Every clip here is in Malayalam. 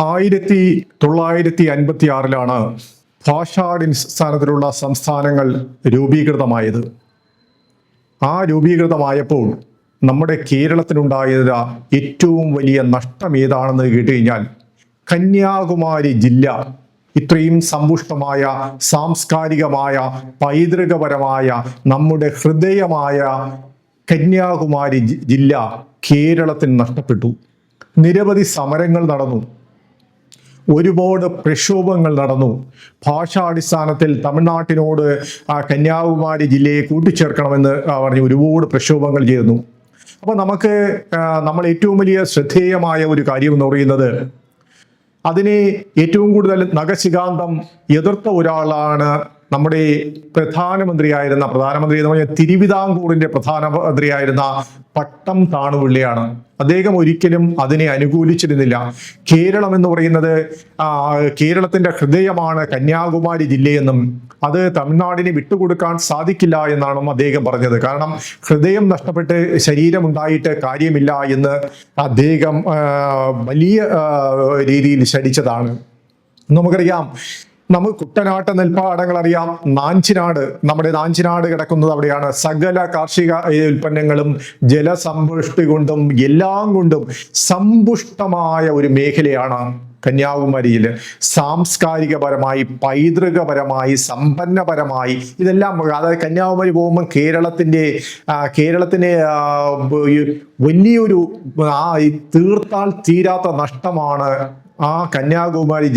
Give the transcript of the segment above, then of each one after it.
ആയിരത്തി തൊള്ളായിരത്തി അൻപത്തി ആറിലാണ് ഭാഷാടിസ്ഥാനത്തിലുള്ള സംസ്ഥാനങ്ങൾ രൂപീകൃതമായത്. ആ രൂപീകൃതമായപ്പോൾ നമ്മുടെ കേരളത്തിനുണ്ടായത് ഏറ്റവും വലിയ നഷ്ടം ഏതാണെന്ന് കേട്ടുകഴിഞ്ഞാൽ കന്യാകുമാരി ജില്ല ഇത്രയും സമ്പുഷ്ടമായ സാംസ്കാരികമായ പൈതൃകപരമായ നമ്മുടെ ഹൃദയമായ കന്യാകുമാരി ജില്ല കേരളത്തിന് നഷ്ടപ്പെട്ടു. നിരവധി സമരങ്ങൾ നടന്നു. ഒരുപാട് പ്രക്ഷോഭങ്ങൾ നടന്നു. ഭാഷാടിസ്ഥാനത്തിൽ തമിഴ്നാട്ടിനോട് ആ കന്യാകുമാരി ജില്ലയെ കൂട്ടിച്ചേർക്കണമെന്ന് പറഞ്ഞ് ഒരുപാട് പ്രക്ഷോഭങ്ങൾ ചെയ്യുന്നു അപ്പോൾ നമുക്ക് നമ്മൾ ഏറ്റവും വലിയ ശ്രദ്ധേയമായ ഒരു കാര്യം എന്ന് പറയുന്നത് അതിനെ ഏറ്റവും കൂടുതൽ നഖശികാന്തം എതിർത്ത ഒരാളാണ് നമ്മുടെ പ്രധാനമന്ത്രിയായിരുന്ന പ്രധാനമന്ത്രി എന്ന് പറഞ്ഞാൽ തിരുവിതാംകൂറിന്റെ പ്രധാനമന്ത്രിയായിരുന്ന പട്ടം താണുപിള്ളിയാണ്. അദ്ദേഹം ഒരിക്കലും അതിനെ അനുകൂലിച്ചിരുന്നില്ല. കേരളം എന്ന് പറയുന്നത് കേരളത്തിന്റെ ഹൃദയമാണ് കന്യാകുമാരി ജില്ലയെന്നും അത് തമിഴ്നാടിന് വിട്ടുകൊടുക്കാൻ സാധിക്കില്ല എന്നാണ് അദ്ദേഹം പറഞ്ഞത്. കാരണം ഹൃദയം നഷ്ടപ്പെട്ട് ശരീരമുണ്ടായിട്ട് കാര്യമില്ല എന്ന് അദ്ദേഹം വലിയ രീതിയിൽ ശടിച്ചതാണ് നമുക്കറിയാം നമുക്ക് കുട്ടനാട്ട് നെൽപ്പാടങ്ങൾ അറിയാം. നാഞ്ചിനാട് നമ്മുടെ നാഞ്ചിനാട് കിടക്കുന്നത് അവിടെയാണ്. സകല കാർഷിക ഉൽപ്പന്നങ്ങളും ജലസമ്പുഷ്ടി കൊണ്ടും എല്ലാം കൊണ്ടും സമ്പുഷ്ടമായ ഒരു മേഖലയാണ് കന്യാകുമാരിയിൽ സാംസ്കാരികപരമായി പൈതൃകപരമായി സമ്പന്നപരമായി ഇതെല്ലാം അതായത് കന്യാകുമാരി പോകുമ്പോൾ കേരളത്തിന്റെ ഈ വലിയൊരു ആ തീർത്താൽ തീരാത്ത നഷ്ടമാണ് ആ കന്യാകുമാരി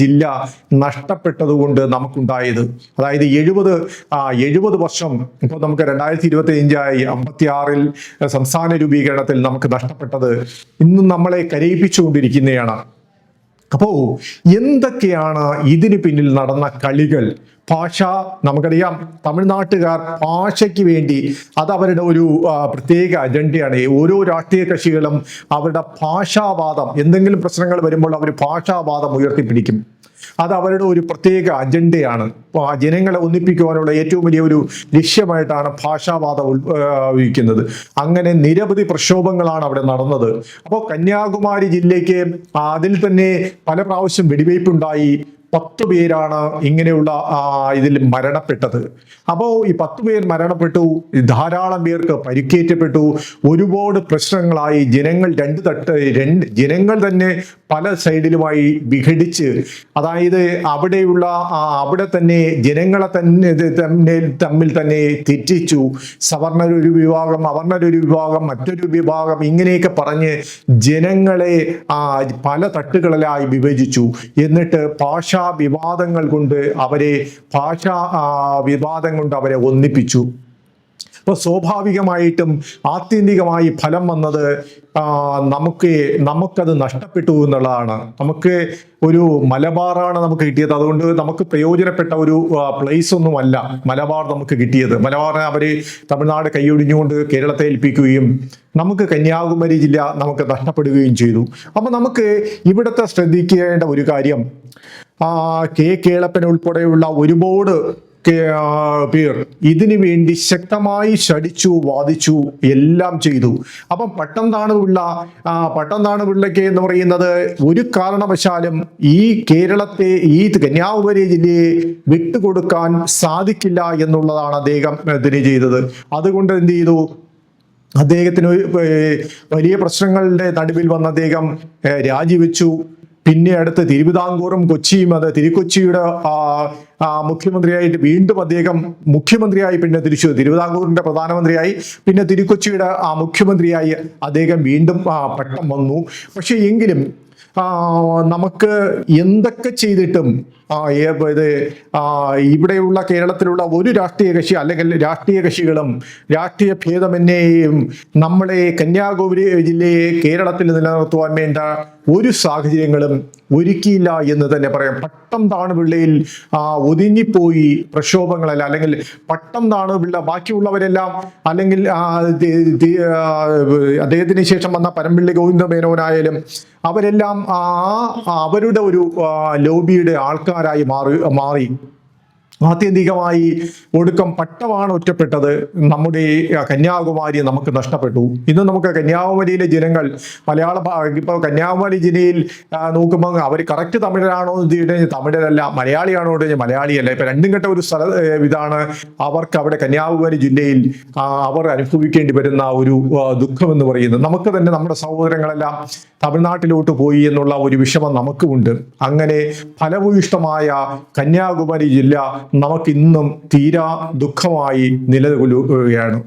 ജില്ല നഷ്ടപ്പെട്ടതുകൊണ്ട് നമുക്കുണ്ടായത്. അതായത് എഴുപത് ആ എഴുപത് വർഷം ഇപ്പോൾ നമുക്ക് രണ്ടായിരത്തി ഇരുപത്തി അഞ്ചായി അമ്പത്തി ആറിൽ സംസ്ഥാന രൂപീകരണത്തിൽ നമുക്ക് നഷ്ടപ്പെട്ടത് ഇന്നും നമ്മളെ കരയിപ്പിച്ചുകൊണ്ടിരിക്കുന്നതാണ് അപ്പോൾ എന്തൊക്കെയാണ് ഇതിന് പിന്നിൽ നടന്ന കളികൾ? ഭാഷ നമുക്കറിയാം. തമിഴ്നാട്ടുകാർ ഭാഷയ്ക്ക് വേണ്ടി അത് അവരുടെ ഒരു പ്രത്യേക അജണ്ടയാണ് ഓരോ രാഷ്ട്രീയ കക്ഷികളും അവരുടെ ഭാഷാവാദം എന്തെങ്കിലും പ്രശ്നങ്ങൾ വരുമ്പോൾ അവർ ഭാഷാവാദം ഉയർത്തിപ്പിടിക്കും. അത് അവരുടെ ഒരു പ്രത്യേക അജണ്ടയാണ് ജനങ്ങളെ ഒന്നിപ്പിക്കുവാനുള്ള ഏറ്റവും വലിയ ഒരു ലക്ഷ്യമായിട്ടാണ് ഭാഷാവാദം ഉപയോഗിക്കുന്നത്. അങ്ങനെ നിരവധി പ്രക്ഷോഭങ്ങളാണ് അവിടെ നടന്നത്. അപ്പോൾ കന്യാകുമാരി ജില്ലയ്ക്ക് അതിൽ തന്നെ പല പ്രാവശ്യം വെടിവയ്പുണ്ടായി. പത്ത് പേരാണ് ഇങ്ങനെയുള്ള ഇതിൽ മരണപ്പെട്ടത്. അപ്പോൾ ഈ പത്ത് പേർ മരണപ്പെട്ടു ധാരാളം പേർക്ക് പരിക്കേറ്റപ്പെട്ടു ഒരുപാട് പ്രശ്നങ്ങളായി. ജനങ്ങൾ രണ്ട് തട്ട് രണ്ട് ജനങ്ങൾ തന്നെ പല സൈഡിലുമായി വിഘടിച്ച് അതായത് അവിടെയുള്ള ആ, അവിടെ തന്നെ ജനങ്ങളെ തന്നെ തമ്മിൽ തമ്മിൽ തന്നെ തെറ്റിച്ചു. സവർണരൊരു വിഭാഗം അവർണരൊരു വിഭാഗം മറ്റൊരു വിഭാഗം ഇങ്ങനെയൊക്കെ പറഞ്ഞ് ജനങ്ങളെ ആ, പല തട്ടുകളിലായി വിഭജിച്ചു. എന്നിട്ട് ഭാഷാ വിവാദങ്ങൾ കൊണ്ട് അവരെ ഭാഷാ വിവാദം കൊണ്ട് അവരെ ഒന്നിപ്പിച്ചു. അപ്പോൾ സ്വാഭാവികമായിട്ടും ആത്യന്തികമായി ഫലം വന്നത് നമുക്ക് നമുക്കത് നഷ്ടപ്പെട്ടു എന്നുള്ളതാണ്. നമുക്ക് ഒരു മലബാറാണ് നമുക്ക് കിട്ടിയത്. അതുകൊണ്ട് നമുക്ക് പ്രയോജനപ്പെട്ട ഒരു പ്ലേസ് ഒന്നുമല്ല മലബാർ നമുക്ക് കിട്ടിയത്. മലബാറിനെ അവർ തമിഴ്നാട് കൈയൊടിഞ്ഞുകൊണ്ട് കേരളത്തെ ഏൽപ്പിക്കുകയും നമുക്ക് കന്യാകുമാരി ജില്ല നമുക്ക് നഷ്ടപ്പെടുകയും ചെയ്തു. അപ്പം നമുക്ക് ഇവിടുത്തെ ശ്രദ്ധിക്കേണ്ട ഒരു കാര്യം കെ. കേളപ്പൻ ഉൾപ്പെടെയുള്ള ഒരുപാട് പേർ ഇതിനു വേണ്ടി ശക്തമായി ശടിച്ചു വാദിച്ചു എല്ലാം ചെയ്തു. അപ്പം പട്ടം താണുപിള്ള പട്ടം താണുപിള്ളയ്ക്ക് എന്ന് പറയുന്നത് ഒരു കാരണവശാലും ഈ കേരളത്തെ ഈ കന്യാകുമാരി ജില്ലയെ വിട്ടുകൊടുക്കാൻ സാധിക്കില്ല എന്നുള്ളതാണ് അദ്ദേഹം ഇതിന് ചെയ്തത്. അതുകൊണ്ട് എന്ത് ചെയ്തു? അദ്ദേഹത്തിന് വലിയ പ്രശ്നങ്ങളുടെ നടുവിൽ വന്ന അദ്ദേഹം രാജിവെച്ചു. പിന്നെ അടുത്ത് തിരുവിതാംകൂറും കൊച്ചിയും അത് തിരുക്കൊച്ചിയുടെ മുഖ്യമന്ത്രിയായിട്ട് വീണ്ടും അദ്ദേഹം മുഖ്യമന്ത്രിയായി പിന്നെ തിരിച്ചു തിരുവിതാംകൂറിന്റെ പ്രധാനമന്ത്രിയായി. പിന്നെ തിരുക്കൊച്ചിയുടെ ആ മുഖ്യമന്ത്രിയായി അദ്ദേഹം വീണ്ടും പട്ടം വന്നു. പക്ഷെ എങ്കിലും നമുക്ക് എന്തൊക്കെ ചെയ്തിട്ടും ഇത് ഇവിടെയുള്ള കേരളത്തിലുള്ള ഒരു രാഷ്ട്രീയ കക്ഷി അല്ലെങ്കിൽ രാഷ്ട്രീയ കക്ഷികളും രാഷ്ട്രീയ ഭേദമെന്നെയും നമ്മളെ കന്യാകുമാരി ജില്ലയെ കേരളത്തിൽ നിലനിർത്തുവാൻ വേണ്ട ഒരു സാഹചര്യങ്ങളും ഒരുക്കിയില്ല എന്ന് തന്നെ പറയാം. പട്ടം താണുപിള്ളയിൽ ഒതുങ്ങിപ്പോയി പ്രക്ഷോഭങ്ങളല്ല അല്ലെങ്കിൽ പട്ടം താണുപിള്ള ബാക്കിയുള്ളവരെല്ലാം അല്ലെങ്കിൽ അദ്ദേഹത്തിന് ശേഷം വന്ന പരമ്പിള്ളി ഗോവിന്ദ മേനോനായാലും അവരെല്ലാം ആ അവരുടെ ഒരു ലോബിയുടെ ലോബിയുടെ ആൾക്കാരായി മാറി മാറി. ആത്യന്തികമായി ഒടുക്കം പട്ടമാണ് ഒറ്റപ്പെട്ടത്. നമ്മുടെ കന്യാകുമാരി നമുക്ക് നഷ്ടപ്പെട്ടു. ഇന്ന് നമുക്ക് കന്യാകുമാരിയിലെ ജനങ്ങൾ മലയാള ഇപ്പോൾ കന്യാകുമാരി ജില്ലയിൽ നോക്കുമ്പോൾ അവർ കറക്റ്റ് തമിഴരാണോ എന്ന് ചോദിച്ചു തമിഴരല്ല മലയാളിയാണോ എന്ന് ചോദിച്ചാൽ മലയാളിയല്ല. ഇപ്പം രണ്ടും കെട്ട ഒരു സ്ഥല ഇതാണ് അവർക്ക് അവിടെ കന്യാകുമാരി ജില്ലയിൽ അവർ അനുഭവിക്കേണ്ടി വരുന്ന ഒരു ദുഃഖം എന്ന് പറയുന്നത്. നമുക്ക് തന്നെ നമ്മുടെ സഹോദരങ്ങളെല്ലാം തമിഴ്നാട്ടിലോട്ട് പോയി എന്നുള്ള ഒരു വിഷമം നമുക്കുമുണ്ട്. അങ്ങനെ ഫലഭൂയിഷ്ടമായ കന്യാകുമാരി ജില്ല നമുക്കിന്നും തീരാ ദുഃഖമായി നിലകൊള്ളുകയാണ്.